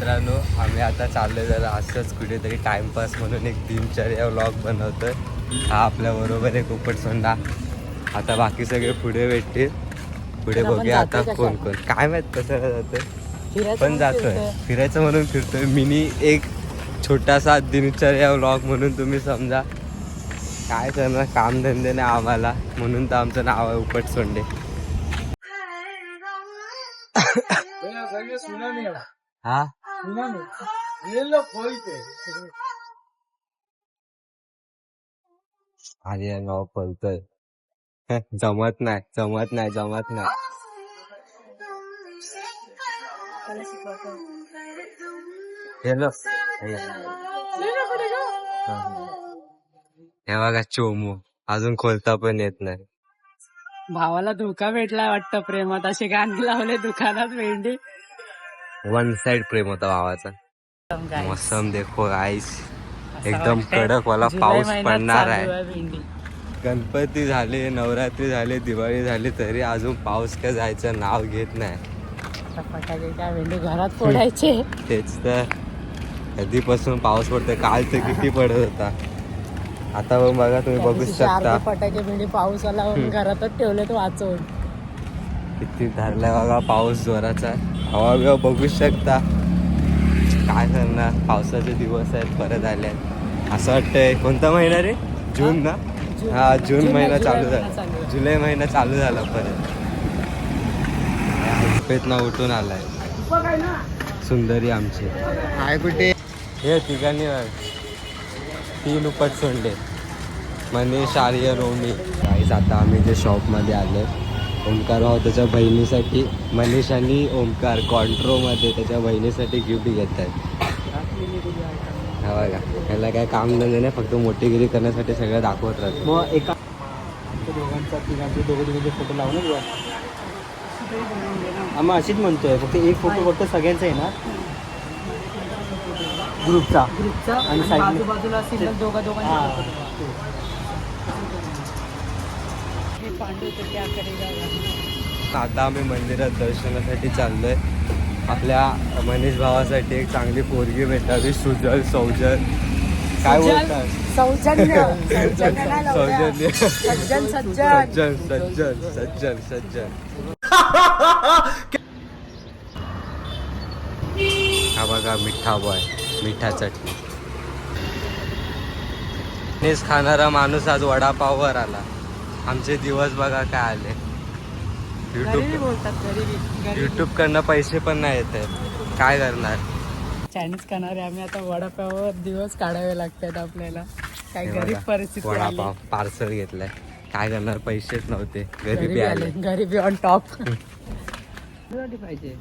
मित्रांनो आम्ही आता चाललोय जरा असंच कुठेतरी टाइमपास म्हणून एक दिनचर्या व्लॉग बनवतोय. हा आपल्याबरोबर एक उपटसोंडा आता बाकी सगळे पुढे भेटतील. पुढे बघूया आता कोण? कोण. काय माहीत कसं जातोय? फिरायचं पण म्हणून जातोय. फिरतोय. फिरायचं म्हणून फिरतोय. मिनी एक छोटासा दिनचर्या व्लॉग म्हणून तुम्ही समजा. काय करणार? कामधंदे नाही आम्हाला. म्हणून तर आमचं नाव आहे उपट सोंडे. हा? आर्य नाव पळतोय जमत नाही जमत नाही जमत नाही. हेलो हे बघा चोमू. अजून खोलता पण येत नाही. भावाला धोका भेटलाय वाटतं प्रेमात. असे गाणी लावले दुकानात भेंडी. वन साइड प्रेम होता भावाचा. मौसम देखो आईस एकदम कडक वाला पाऊस पडणार आहे. गणपती झाले नवरात्री झाले दिवाळी झाली तरी अजून पाऊस काय जायचं नाव घेत नाही. घरात फोडायचे? तेच तर. कधीपासून पाऊस पडतोय काल तर किती पडत होता. आता बघ बघा तुम्ही बघू शकता. फटाके भेंडी पाऊस आला घरातच ठेवलेत वाचवून किती धरलाय बघा पाऊस जोराचा. हवा बिवा बघू शकता. काय करणार पावसाचे दिवस आहेत परत आले आहेत. असं वाटतंय. कोणता महिना रे? जून ना. हा जून महिना चालू जुलै झाला. महिना चालू. आहे. जुलै महिना चालू झाला परत. झोपेतनं उठून आलाय. सुंदरी आमची. काय कुठे? हे ठिकाणी. तीन उपट सोडले. मनीष आर्य रोमी. काहीच आता आम्ही जे शॉपमध्ये आलो ओमकार भाऊ त्याच्या बहिणीसाठी मनीष आणि ओमकार कॉन्ट्रोमध्ये त्याच्या बहिणीसाठी गिफ्ट घेत आहेत. हा बघा ह्याला काय काम धंदे नाही फक्त मोठीगिरी करण्यासाठी सगळं दाखवत राहतो. मग एका दोघांचा तिघांचे दोघे फोटो लावून बुवा आम्ही अशीच म्हणतोय फक्त एक फोटो फक्त सगळ्यांचा येणार ग्रुपचा ग्रुपचा आणि आजूबाजूला दोघा दोघांचे आता आम्ही मंदिरात दर्शनासाठी चाललोय. आपल्या मनीष भावासाठी एक चांगली पोरगी भेटावी सुजल सौजल काय? बोलतात सौजन्य. सौजन्य सज्जन सज्जन सज्जन. सज्जन सज्जन सज्जन. हा बघा मिठा बॉय मिठा चटणी खाणारा माणूस आज वडापाववर आला. आमचे दिवस बघा काय आले. गरीबी युट्यूब युट्यूब कडनं पैसे पण नाही येत आहेत. काय करणार? चायनीज खाणारे आम्ही आता वडापाववर दिवस काढावे लागतात आपल्याला. काही हे गरीब परिस्थिती. वडापाव पार्सल घेतलाय. काय करणार? पैसेच नव्हते. गरिबी आली. गरीबी ऑन टॉप पाहिजे?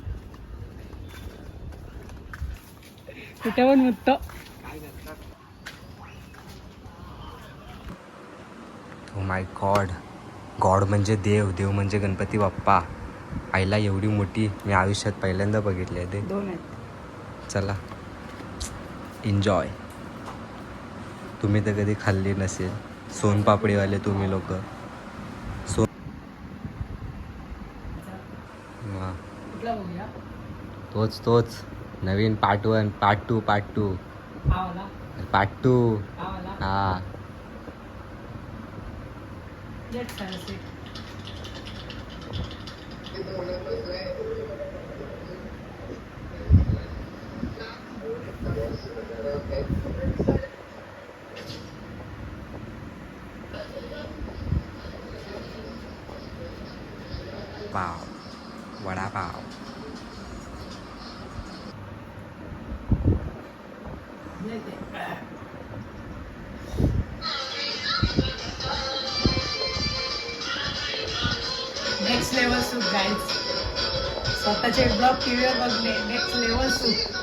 कुठे पण मुत्त. ओ माय गॉड गॉड म्हणजे देव देव म्हणजे गणपती बाप्पा. आईला एवढी मोठी मी आयुष्यात पहिल्यांदा बघितली आहे ते. दोन आहेत. चला. एन्जॉय तुम्ही तर कधी खाल्ली नसेल. सोनपापडीवाले तुम्ही लोक. सोन वा. कुठला बघूया? तोच तोच. नवीन part one part two part two हा वाला. पार्ट टू हा वाला. हा. Try it. Pav vada pav next level सुख गाईज स्वतःचे ब्लॉग टीव्हीवर बघणे नेक्स्ट लेवल सुख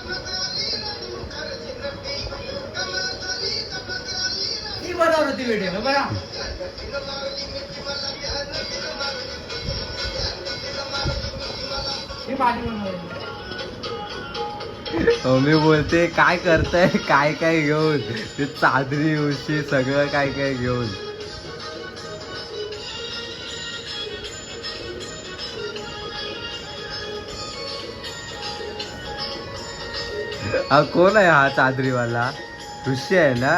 ती बरोबर होती व्हिडिओ बघा. ही भाजी बनवली. मी बोलते काय करताय? काय काय घेऊन? ते चादरी उशी सगळं काय काय घेऊन? हा कोण आहे हा चादरीवाला? ऋषी आहे ना?